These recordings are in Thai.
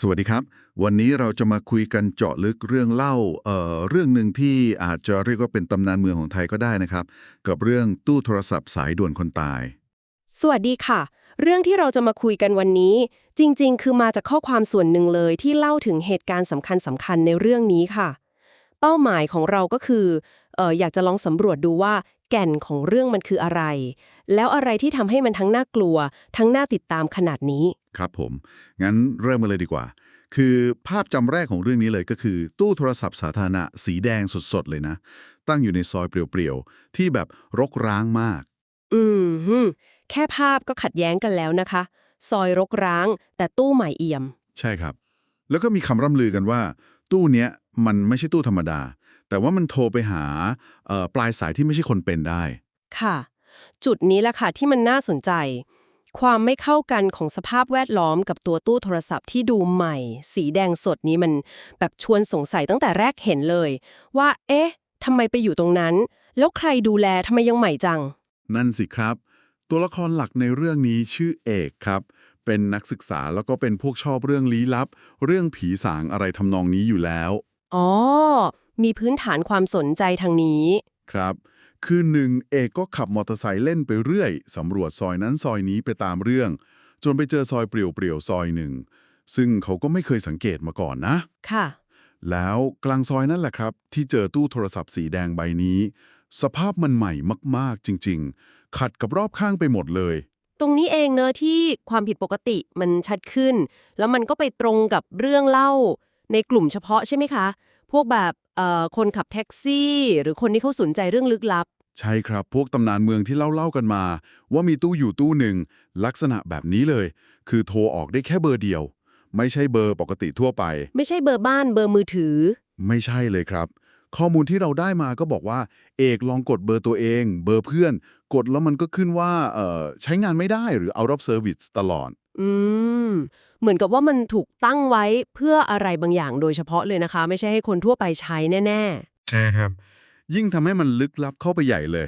สวัสดีครับ วันนี้เราจะมาคุยกันเจาะลึกเรื่องเล่าเอ่อเรื่องหนึ่งที่อาจจะเรียกว่าเป็นตำนานเมืองของไทยก็ได้นะครับ กับเรื่องตู้โทรศัพท์สายด่วนคนตาย สวัสดีค่ะ เรื่องที่เราจะมาคุยกันวันนี้ จริง ๆ คือมาจากข้อความส่วนหนึ่งเลยที่เล่าถึงเหตุการณ์สำคัญสำคัญในเรื่องนี้ค่ะ เป้าหมายของเราก็คือเอออยากจะลองสำรวจดูว่า แก่นของเรื่องมันคืออะไร แล้วอะไรที่ทำให้มันทั้งน่ากลัว ทั้งน่าติดตามขนาดนี้ ครับผม งั้นเริ่มกันเลยดีกว่า คือภาพจำแรกของเรื่องนี้เลยก็คือ ตู้โทรศัพท์สาธารณะสีแดงสดๆเลยนะ ตั้งอยู่ในซอยเปลี่ยวๆ ที่แบบรกร้างมาก อืมฮึมแค่ภาพก็ขัดแย้งกันแล้วนะคะ ซอยรกร้าง แต่ตู้ใหม่เอี่ยม ใช่ครับ แล้วก็มีคำร่ำลือกันว่า ตู้เนี้ยมันไม่ใช่ตู้ธรรมดา แต่ว่ามันโทรไปหาเอ่อปลายสายที่ไม่ใช่คนเป็นได้ ค่ะ จุดนี้แหละค่ะที่มันน่าสนใจ ความไม่เข้ากันของสภาพแวดล้อมกับตัวตู้โทรศัพท์ที่ดูใหม่ สีแดงสดนี้มันแบบชวนสงสัยตั้งแต่แรกเห็นเลย ว่า เอ๊ะทำไมไปอยู่ตรงนั้น แล้วใครดูแลทำไมยังใหม่จัง นั่นสิครับ ตัวละครหลักในเรื่องนี้ชื่อเอกครับเป็นนักศึกษาแล้วก็เป็นพวกชอบเรื่องลี้ลับ เรื่องผีสางอะไรทำนองนี้อยู่แล้ว อ๋อ มีพื้นฐานความสนใจทางนี้ ครับ คือหนึ่งเอกก็ขับมอเตอร์ไซค์เล่นไปเรื่อยสำรวจซอยนั้นซอยนี้ไปตามเรื่อง จนไปเจอซอยเปลี่ยวๆซอยหนึ่ง ซึ่งเขาก็ไม่เคยสังเกตมาก่อนนะ ค่ะ แล้วกลางซอยนั่นแหละครับ ที่เจอตู้โทรศัพท์สีแดงใบนี้ สภาพมันใหม่มากๆจริง ๆ ขัดกับรอบข้างไปหมดเลยตรงนี้เองเนอะที่ความผิดปกติมันชัดขึ้น แล้วมันก็ไปตรงกับเรื่องเล่า ในกลุ่มเฉพาะใช่ไหมคะ พวกแบบเอ่อคนขับแท็กซี่ หรือคนที่เขาสนใจเรื่องลึกลับ ใช่ครับ พวกตำนานเมืองที่เล่าๆกันมา ว่ามีตู้อยู่ตู้หนึ่ง ลักษณะแบบนี้เลย คือโทรออกได้แค่เบอร์เดียว ไม่ใช่เบอร์ปกติทั่วไป ไม่ใช่เบอร์บ้านเบอร์มือถือ ไม่ใช่เลยครับ ข้อมูลที่เราได้มาก็บอกว่า เอกลองกดเบอร์ตัวเอง เบอร์เพื่อน กดแล้วมันก็ขึ้นว่าเอ่อใช้งานไม่ได้หรือ out of service ตลอด อืม เหมือนกับว่ามันถูกตั้งไว้เพื่ออะไรบางอย่างโดยเฉพาะเลยนะคะ ไม่ใช่ให้คนทั่วไปใช้แน่ใช่ครับ ยิ่งทำให้มันลึกลับเข้าไปใหญ่เลย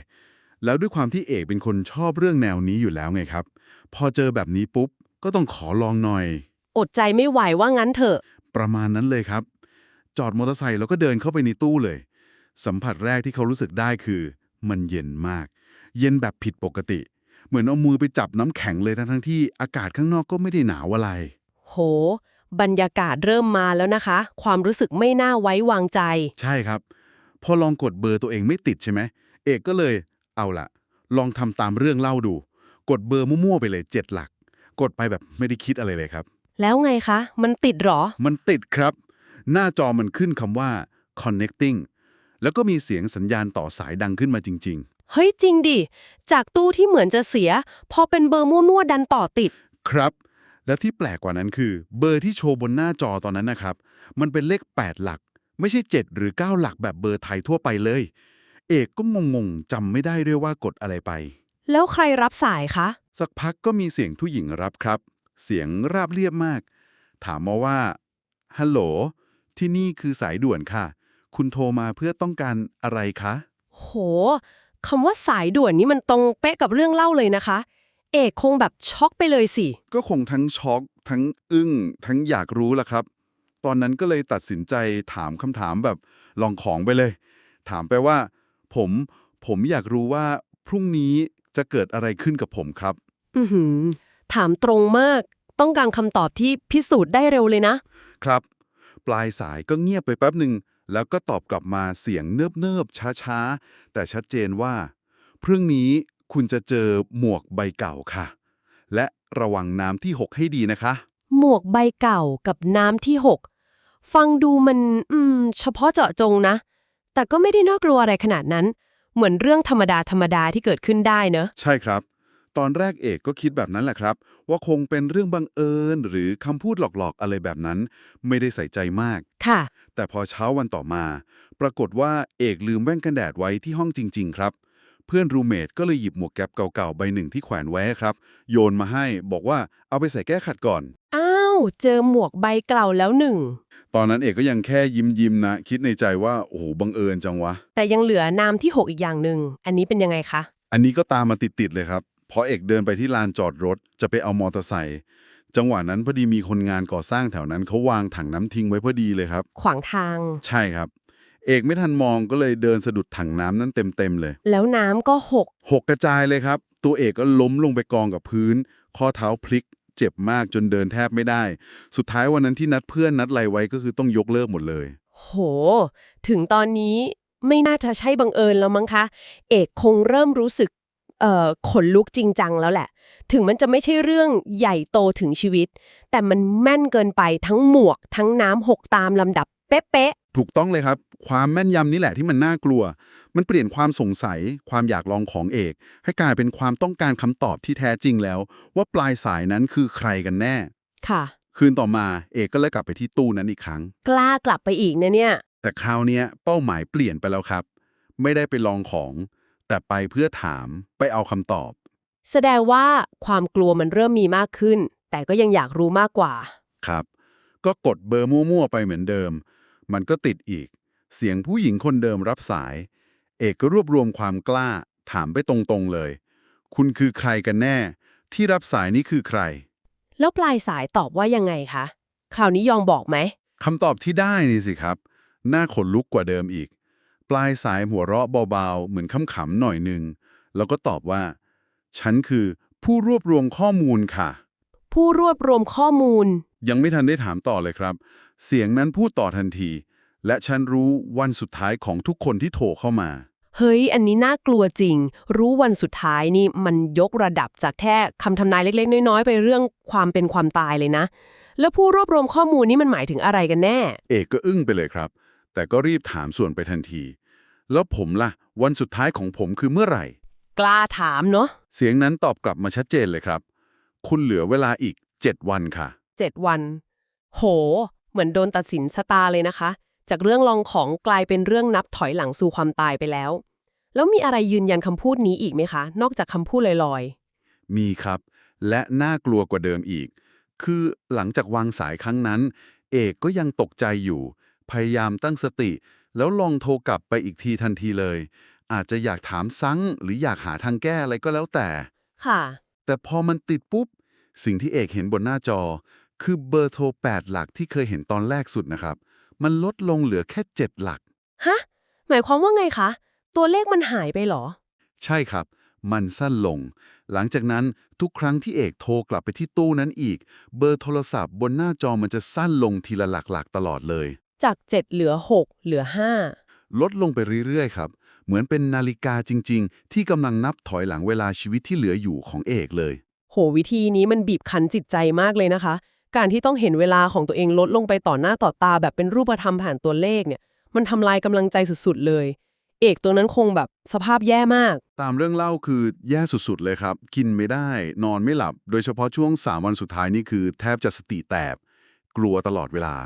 แล้วด้วยความที่เอกเป็นคนชอบเรื่องแนวนี้อยู่แล้วไงครับ พอเจอแบบนี้ปุ๊บก็ต้องขอลองหน่อยๆอดใจไม่ไหวว่างั้นเถอะ ประมาณนั้นเลยครับ จอดมอเตอร์ไซค์แล้วก็เดินเข้าไปในตู้เลย สัมผัสแรกที่เขารู้สึกได้คือ มันเย็นมาก เย็นแบบผิดปกติ เหมือนเอามือไปจับน้ำแข็งเลยทั้งๆที่อากาศข้างนอกก็ไม่ได้หนาวอะไร โห บรรยากาศเริ่มมาแล้วนะคะ ความรู้สึกไม่น่าไว้วางใจ ใช่ครับ พอลองกดเบอร์ตัวเองไม่ติดใช่ไหม เอกก็เลย เอาละลองทำตามเรื่องเล่าดู กดเบอร์มั่วๆไปเลยเจ็ดหลัก กดไปแบบไม่ได้คิดอะไรเลยครับ แล้วไงคะ มันติดเหรอ มันติดครับ หน้าจอมันขึ้นคำว่า connecting แล้วก็มีเสียงสัญญาณต่อสายดังขึ้นมาจริง เฮ้ยจริงดิ จากตู้ที่เหมือนจะเสีย พอเป็นเบอร์มั่วๆดันต่อติด ๆ ครับ และที่แปลกกว่านั้นคือ เบอร์ที่โชว์บนหน้าจอตอนนั้นนะครับ มันเป็นเลข 8 หลัก ไม่ใช่ 7 หรือ 9 หลักแบบเบอร์ไทยทั่วไปเลย เอกก็งงๆจำไม่ได้ด้วยว่ากดอะไรไป แล้วใครรับสายคะ สักพักก็มีเสียงผู้หญิงรับครับ เสียงราบเรียบมาก ถามมาว่าฮัลโหลที่นี่คือสายด่วนค่ะ คุณโทรมาเพื่อต้องการอะไรคะ โหคำว่าสายด่วนนี่มันตรงเป๊ะกับเรื่องเล่าเลยนะคะ เอกคงแบบช็อกไปเลยสิ ก็คงทั้งช็อก ทั้งอึ้ง ทั้งอยากรู้ละครับ ตอนนั้นก็เลยตัดสินใจถามคำถามแบบลองของไปเลย ถามไปว่า ผมผมอยากรู้ว่าพรุ่งนี้จะเกิดอะไรขึ้นกับผมครับ อือหือ ถามตรงมาก ต้องการคำตอบที่พิสูจน์ได้เร็วเลยนะ ครับ ปลายสายก็เงียบไปแป๊บหนึ่งแล้วก็ตอบกลับมาเสียงเนิบเนิบช้าช้าๆ แต่ชัดเจนว่า พรุ่งนี้ คุณจะเจอหมวกใบเก่าค่ะ และระวังน้ำที่หกให้ดีนะคะ หมวกใบเก่ากับน้ำที่หกฟังดูมัน อืม เฉพาะเจาะจงนะ แต่ก็ไม่ได้น่ากลัวอะไรขนาดนั้น เหมือนเรื่องธรรมดาธรรมดาที่เกิดขึ้นได้เนอะใช่ครับ ตอนแรกเอกก็คิดแบบนั้นแหละครับ ว่าคงเป็นเรื่องบังเอิญ หรือคำพูดหลอกๆอะไรแบบนั้น ไม่ได้ใส่ใจมาก ค่ะ แต่พอเช้าวันต่อมา ปรากฏว่าเอกลืมแว่นกันแดดไว้ที่ห้องจริง ๆ ครับ เพื่อนรูเมทก็เลยหยิบหมวกแก๊ปเก่าๆ ใบหนึ่งที่แขวนไว้ครับ โยนมาให้บอกว่าเอาไปใส่แก้ขัดก่อน อ้าว เจอหมวกใบเก่าแล้วหนึ่ง ตอนนั้นเอกก็ยังแค่ยิ้มยิ้มๆนะ คิดในใจว่า โอ้โหบังเอิญจังวะ แต่ยังเหลือน้ำที่หกอีกอย่างหนึ่ง อันนี้เป็นยังไงคะ อันนี้ก็ตามมาติดๆเลยครับเพราะเอกเดินไปที่ลานจอดรถจะไปเอามอเตอร์ไซค์จังหวะนั้นพอดีมีคนงานก่อสร้างแถวนั้นเขาวางถังน้ำทิ้งไว้พอดีเลยครับ ขวางทาง ใช่ครับ เอกไม่ทันมองก็เลยเดินสะดุดถังน้ำนั้นเต็มๆเลย แล้วน้ำก็หก หกกระจายเลยครับ ตัวเอกก็ล้มลงไปกองกับพื้น ข้อเท้าพลิก เจ็บมากจนเดินแทบไม่ได้ สุดท้ายวันนั้นที่นัดเพื่อนนัดอะไรไว้ก็คือต้องยกเลิกหมดเลย โห ถึงตอนนี้ไม่น่าจะใช่บังเอิญแล้วมั้งคะ เอกคงเริ่มรู้สึกเอ่อขนลุกจริงจังแล้วแหละ ถึงมันจะไม่ใช่เรื่องใหญ่โตถึงชีวิต แต่มันแม่นเกินไปทั้งหมวกทั้งน้ำหกตามลำดับ เป๊ะถูกต้องเลยครับ ความแม่นยำนี่แหละที่มันน่ากลัว มันเปลี่ยนความสงสัย ความอยากลองของเอก ให้กลายเป็นความต้องการคำตอบที่แท้จริงแล้ว ว่าปลายสายนั้นคือใครกันแน่ๆค่ะ คืนต่อมาเอกก็เลยกลับไปที่ตู้นั้นอีกครั้ง กล้ากลับไปอีกนะเนี่ย แต่คราวเนี้ยเป้าหมายเปลี่ยนไปแล้วครับ ไม่ได้ไปลองของ แต่ไปเพื่อถามไปเอาคำตอบ แสดงว่าความกลัวมันเริ่มมีมากขึ้น แต่ก็ยังอยากรู้มากกว่า ครับ ก็กดเบอร์มั่วๆไปเหมือนเดิม มันก็ติดอีก เสียงผู้หญิงคนเดิมรับสาย เอกก็รวบรวมความกล้า ถามไปตรงๆเลย คุณคือใครกันแน่ ที่รับสายนี้คือใคร แล้วปลายสายตอบว่ายังไงคะ คราวนี้ยองบอกไหมคำตอบที่ได้นี่สิครับน่าขนลุกกว่าเดิมอีก ปลายสายหัวเราะเบาๆ เหมือนขำๆหน่อยหนึ่ง แล้วก็ตอบว่า ฉันคือผู้รวบรวมข้อมูลค่ะ ผู้รวบรวมข้อมูล ยังไม่ทันได้ถามต่อเลยครับ เสียงนั้นพูดต่อทันที และฉันรู้วันสุดท้ายของทุกคนที่โทรเข้ามา เฮ้ย อันนี้น่ากลัวจริง รู้วันสุดท้ายนี่มันยกระดับจากแค่คำทำนายเล็ก ๆ น้อยๆ ไปเรื่องความเป็นความตายเลยนะ แล้วผู้รวบรวมข้อมูลนี่มันหมายถึงอะไรกันแน่ เอกก็อึ้งไปเลยครับ แต่ก็รีบถามส่วนไปทันที แล้วผมล่ะ วันสุดท้ายของผมคือเมื่อไหร่ กล้าถามเนาะ เสียงนั้นตอบกลับมาชัดเจนเลยครับ คุณเหลือเวลาอีก 7 วันค่ะ เจ็ดวัน โห เหมือนโดนตัดสินชะตาเลยนะคะ จากเรื่องลองของกลายเป็นเรื่องนับถอยหลังสู่ความตายไปแล้ว แล้วมีอะไรยืนยันคำพูดนี้อีกไหมคะ นอกจากคำพูดลอยมีครับ และน่ากลัวกว่าเดิมอีก คือหลังจากวางสายครั้งนั้น เอกก็ยังตกใจอยู่ พยายามตั้งสติ แล้วลองโทรกลับไปอีกทีทันทีเลย อาจจะอยากถามซ้ำหรืออยากหาทางแก้อะไรก็แล้วแต่ๆค่ะ แต่พอมันติดปุ๊บ สิ่งที่เอกเห็นบนหน้าจอ คือเบอร์โทร 8 หลักที่เคยเห็นตอนแรกสุดนะครับ มันลดลงเหลือแค่ 7 หลัก ฮะ หมายความว่าไงคะ ตัวเลขมันหายไปเหรอ ใช่ครับ มันสั้นลง หลังจากนั้นทุกครั้งที่เอกโทรกลับไปที่ตู้นั้นอีก เบอร์โทรศัพท์บนหน้าจอมันจะสั้นลงทีละหลักๆตลอดเลย จาก 7 เหลือ 6 เหลือลดลงไปเรื่อยๆครับ เหมือนเป็นนาฬิกาจริง ๆ ที่กำลังนับถอยหลังเวลาชีวิตที่เหลืออยู่ของเอกเลย5โหวิธีนี้มันบีบคั้นจิตใจมากเลยนะคะ การที่ต้องเห็นเวลาของตัวเองลดลงไปต่อหน้าต่อตาแบบเป็นรูปธรรมผ่านตัวเลขเนี่ย มันทำลายกำลังใจสุดๆเลย เอกตัวนั้นคงแบบสภาพแย่มาก ตามเรื่องเล่าคือแย่สุดๆเลยครับ กินไม่ได้ นอนไม่หลับ โดยเฉพาะช่วง 3 วันสุดท้ายนี่คือแทบจะสติแตก กลัวตลอดเวลา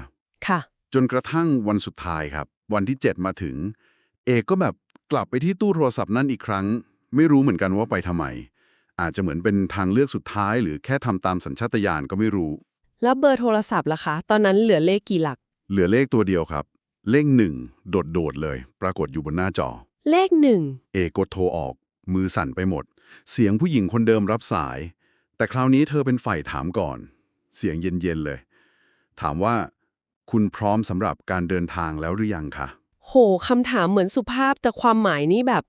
ค่ะ จนกระทั่งวันสุดท้ายครับ วันที่ 7 มาถึง เอกก็แบบกลับไปที่ตู้โทรศัพท์นั่นอีกครั้ง ไม่รู้เหมือนกันว่าไปทำไม อาจจะเหมือนเป็นทางเลือกสุดท้าย หรือแค่ทำตามสัญชาตญาณก็ไม่รู้ แล้วเบอร์โทรศัพท์ล่ะคะ ตอนนั้นเหลือเลขกี่หลัก เหลือเลขตัวเดียวครับ เลขหนึ่งโดดๆเลย ปรากฏอยู่บนหน้าจอ เลขหนึ่ง เอกกดโทรออก มือสั่นไปหมด เสียงผู้หญิงคนเดิมรับสาย แต่คราวนี้เธอเป็นฝ่ายถามก่อน เสียงเย็นๆเลย ถามว่า คุณพร้อมสำหรับการเดินทางแล้วหรือยังคะ โหคำถามเหมือนสุภาพแต่ความหมายนี่แบบ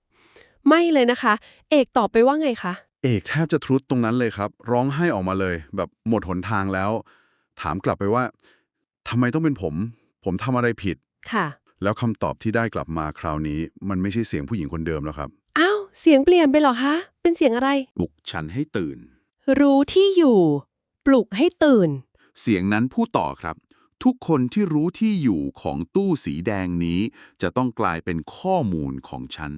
ไม่เลยนะคะ เอกตอบไปว่าไงคะ เอกแทบจะทรุดตรงนั้นเลยครับ ร้องไห้ออกมาเลย แบบหมดหนทางแล้ว ถามกลับไปว่าทำไมต้องเป็นผม ผมทำอะไรผิด ค่ะ แล้วคำตอบที่ได้กลับมาคราวนี้ มันไม่ใช่เสียงผู้หญิงคนเดิมแล้วครับ อ้าว เสียงเปลี่ยนไปเหรอคะ เป็นเสียงอะไร ปลุกฉันให้ตื่น รู้ที่อยู่ ปลุกให้ตื่น เสียงนั้นพูดต่อครับ ทุกคนที่รู้ที่อยู่ของตู้สีแดงนี้ จะต้องกลายเป็นข้อมูลของฉัน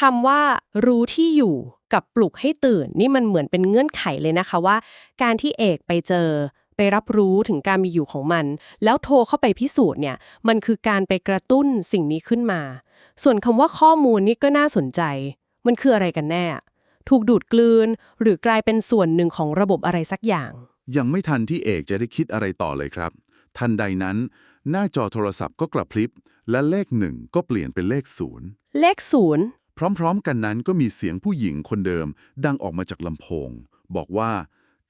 คำว่า รู้ที่อยู่กับปลุกให้ตื่น นี่มันเหมือนเป็นเงื่อนไขเลยนะคะว่า การที่เอกไปเจอ ไปรับรู้ถึงการมีอยู่ของมัน แล้วโทรเข้าไปพิสูจน์เนี่ย มันคือการไปกระตุ้นสิ่งนี้ขึ้นมา ส่วนคำว่าข้อมูลนี่ก็น่าสนใจ มันคืออะไรกันแน่ ถูกดูดกลืน หรือกลายเป็นส่วนหนึ่งของระบบอะไรสักอย่าง ยังไม่ทันที่เอกจะได้คิดอะไรต่อเลยครับ ทันใดนั้น หน้าจอโทรศัพท์ก็กลับพลิบ และเลขหนึ่งก็เปลี่ยนเป็นเลขศูนย์เลขศูนย์พร้อมๆ กันนั้นก็มีเสียงผู้หญิงคนเดิม ดังออกมาจากลำโพง บอกว่า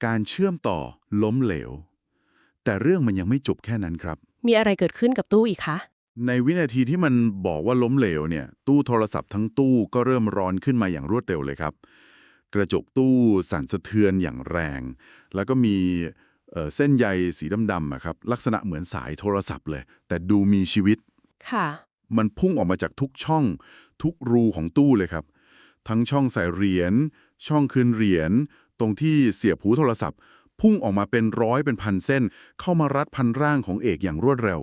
การเชื่อมต่อล้มเหลว แต่เรื่องมันยังไม่จบแค่นั้นครับ มีอะไรเกิดขึ้นกับตู้อีกคะ ในวินาทีที่มันบอกว่าล้มเหลวเนี่ย ตู้โทรศัพท์ทั้งตู้ก็เริ่มร้อนขึ้นมาอย่างรวดเร็วเลยครับ กระจกตู้สั่นสะเทือนอย่างแรง แล้วก็มีเอ่อเส้นใยสีดำๆอะครับลักษณะเหมือนสายโทรศัพท์เลย แต่ดูมีชีวิต ค่ะ มันพุ่งออกมาจากทุกช่อง ทุกรูของตู้เลยครับ ทั้งช่องใส่เหรียญช่องคืนเหรียญ ตรงที่เสียบหูโทรศัพท์ พุ่งออกมาเป็นร้อยเป็นพันเส้น เข้ามารัดพันร่างของเอกอย่างรวดเร็ว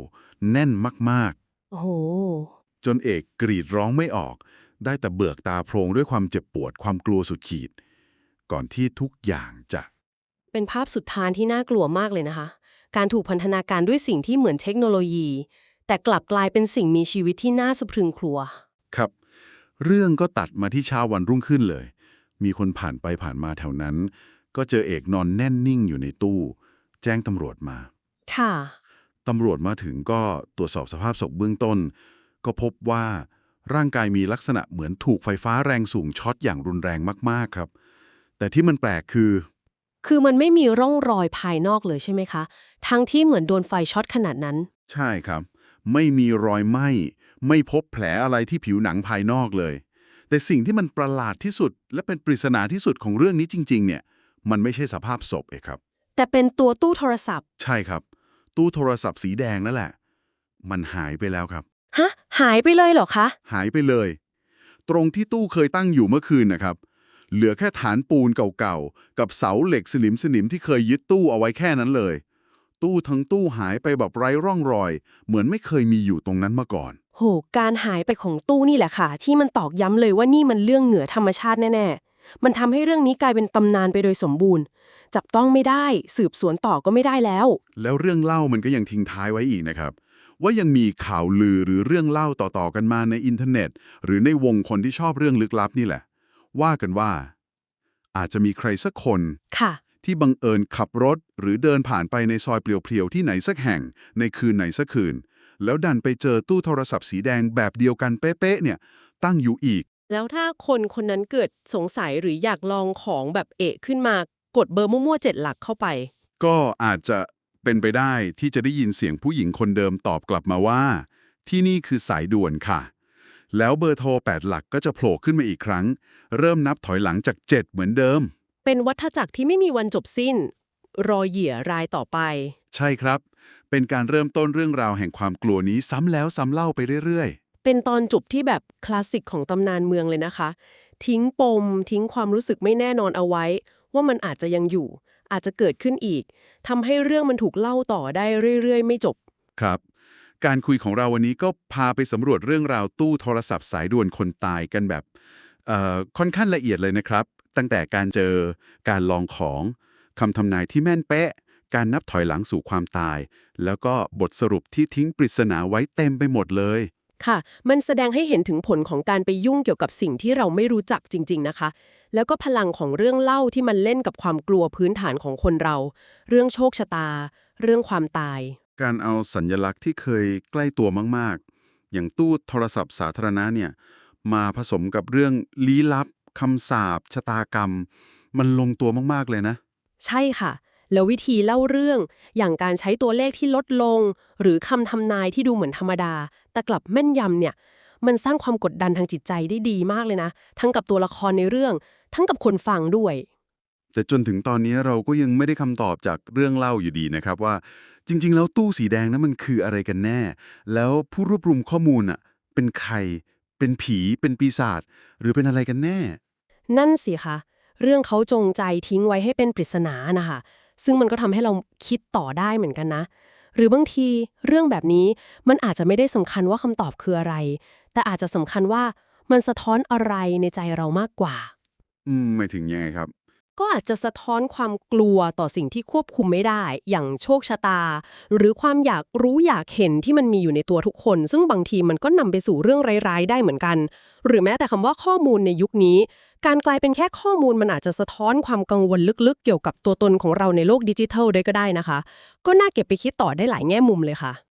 แน่นมากโอ้โหๆจนเอกกรีดร้องไม่ออก ได้แต่เบิกตาโพรงด้วยความเจ็บปวดความกลัวสุดขีด ก่อนที่ทุกอย่างจะเป็นภาพสุดทานที่น่ากลัวมากเลยนะคะ การถูกพันธนาการด้วยสิ่งที่เหมือนเทคโนโลยี แต่กลับกลายเป็นสิ่งมีชีวิตที่น่าสะพรึงกลัว ครับ เรื่องก็ตัดมาที่เช้าวันรุ่งขึ้นเลย มีคนผ่านไปผ่านมาแถวนั้น ก็เจอเอกนอนแน่นนิ่งอยู่ในตู้ แจ้งตำรวจมา ค่ะ ตำรวจมาถึงก็ตรวจสอบสภาพศพเบื้องต้น ก็พบว่าร่างกายมีลักษณะเหมือนถูกไฟฟ้าแรงสูงช็อตอย่างรุนแรงมากๆครับ แต่ที่มันแปลกคือ คือมันไม่มีร่องรอยภายนอกเลยใช่ไหมคะ ทั้งที่เหมือนโดนไฟช็อตขนาดนั้น ใช่ครับ ไม่มีรอยไหม้ ไม่พบแผลอะไรที่ผิวหนังภายนอกเลย แต่สิ่งที่มันประหลาดที่สุด และเป็นปริศนาที่สุดของเรื่องนี้จริง ๆ เนี่ย มันไม่ใช่สภาพศพเองครับ แต่เป็นตัวตู้โทรศัพท์ ใช่ครับ ตู้โทรศัพท์สีแดงนั่นแหละ มันหายไปแล้วครับ ฮะ หายไปเลยเหรอคะ หายไปเลย ตรงที่ตู้เคยตั้งอยู่เมื่อคืนนะครับ เหลือแค่ฐานปูนเก่าๆ กับเสาเหล็กสนิมสนิมๆที่เคยยึดตู้เอาไว้แค่นั้นเลย ตู้ทั้งตู้หายไปแบบไร้ร่องรอย เหมือนไม่เคยมีอยู่ตรงนั้นมาก่อน โห การหายไปของตู้นี่แหละค่ะ ที่มันตอกย้ำเลยว่านี่มันเรื่องเหนือธรรมชาติแน่ ๆ มันทำให้เรื่องนี้กลายเป็นตำนานไปโดยสมบูรณ์ จับต้องไม่ได้ สืบสวนต่อก็ไม่ได้แล้ว แล้วเรื่องเล่ามันก็ยังทิ้งท้ายไว้อีกนะครับ ว่ายังมีข่าวลือหรือเรื่องเล่าต่อๆกันมาในอินเทอร์เน็ต หรือในวงคนที่ชอบเรื่องลึกลับนี่แหละ ว่ากันว่า อาจจะมีใครสักคนค่ะ ที่บังเอิญขับรถหรือเดินผ่านไปในซอยเปลี่ยวๆที่ไหนสักแห่ง ในคืนไหนสักคืน แล้วดันไปเจอตู้โทรศัพท์สีแดงแบบเดียวกันเป๊ะๆเนี่ยตั้งอยู่อีก แล้วถ้าคนคนนั้นเกิดสงสัยหรืออยากลองของแบบเอะขึ้นมากดเบอร์มั่วๆเจ็ดหลักเข้าไป ก็อาจจะเป็นไปได้ที่จะได้ยินเสียงผู้หญิงคนเดิมตอบกลับมาว่า ที่นี่คือสายด่วนค่ะ แล้วเบอร์โทร 8 หลักก็จะโผล่ขึ้นมาอีกครั้ง เริ่มนับถอยหลังจาก 7 เหมือนเดิม เป็นวัฏจักรที่ไม่มีวันจบสิ้น รอเหยื่อรายต่อไป ใช่ครับ เป็นการเริ่มต้นเรื่องราวแห่งความกลัวนี้ซ้ำแล้วซ้ำเล่าไปเรื่อยเป็นตอนจบที่แบบคลาสสิกของตำนานเมืองเลยนะคะ ทิ้งปม ทิ้งความรู้สึกไม่แน่นอนเอาไว้ ว่ามันอาจจะยังอยู่ อาจจะเกิดขึ้นอีกทำให้เรื่องมันถูกเล่าต่อได้เรื่อย ๆ ไม่จบๆครับ การคุยของเราวันนี้ก็พาไปสำรวจเรื่องราวตู้โทรศัพท์สายด่วนคนตายกันแบบเอ่อค่อนข้างละเอียดเลยนะครับ ตั้งแต่การเจอ การลองของคำทำนายที่แม่นเป๊ะ การนับถอยหลังสู่ความตาย แล้วก็บทสรุปที่ทิ้งปริศนาไว้เต็มไปหมดเลย ค่ะ มันแสดงให้เห็นถึงผลของการไปยุ่งเกี่ยวกับสิ่งที่เราไม่รู้จักจริง ๆนะคะ แล้วก็พลังของเรื่องเล่าที่มันเล่นกับความกลัวพื้นฐานของคนเรา เรื่องโชคชะตา เรื่องความตาย การเอาสัญญลักษณ์ที่เคยใกล้ตัวมากๆ อย่างตู้โทรศัพท์สาธารณะเนี่ยมาผสมกับเรื่องลี้ลับ คำสาปชะตากรรม มันลงตัวมากๆเลยนะ ใช่ค่ะ แล้ววิธีเล่าเรื่อง อย่างการใช้ตัวเลขที่ลดลง หรือคำทำนายที่ดูเหมือนธรรมดา แต่กลับแม่นยำเนี่ย มันสร้างความกดดันทางจิตใจได้ดีมากเลยนะ ทั้งกับตัวละครในเรื่อง ทั้งกับคนฟังด้วย แต่จนถึงตอนนี้เราก็ยังไม่ได้คำตอบจากเรื่องเล่าอยู่ดีนะครับว่า จริง ๆ แล้วตู้สีแดงนั้นมันคืออะไรกันแน่ แล้วผู้รวบรวมข้อมูลอะเป็นใคร เป็นผี เป็นปีศาจ หรือเป็นอะไรกันแน่ นั่นสิคะ เรื่องเขาจงใจทิ้งไว้ให้เป็นปริศนานะคะ ซึ่งมันก็ทำให้เราคิดต่อได้เหมือนกันนะ หรือบางทีเรื่องแบบนี้มันอาจจะไม่ได้สำคัญว่าคำตอบคืออะไร แต่อาจจะสำคัญว่ามันสะท้อนอะไรในใจเรามากกว่า อืมไม่ถึงยังไงครับ ก็อาจจะสะท้อนความกลัวต่อสิ่งที่ควบคุมไม่ได้ อย่างโชคชะตา หรือความอยากรู้อยากเห็นที่มันมีอยู่ในตัวทุกคน ซึ่งบางทีมันก็นำไปสู่เรื่องร้ายๆ ได้เหมือนกัน หรือแม้แต่คำว่าข้อมูลในยุคนี้ การกลายเป็นแค่ข้อมูลมันอาจจะสะท้อนความกังวลลึกๆ เกี่ยวกับตัวตนของเราในโลกดิจิทัลได้ก็ได้นะคะ ก็น่าเก็บไปคิดต่อได้หลายแง่มุมเลยค่ะ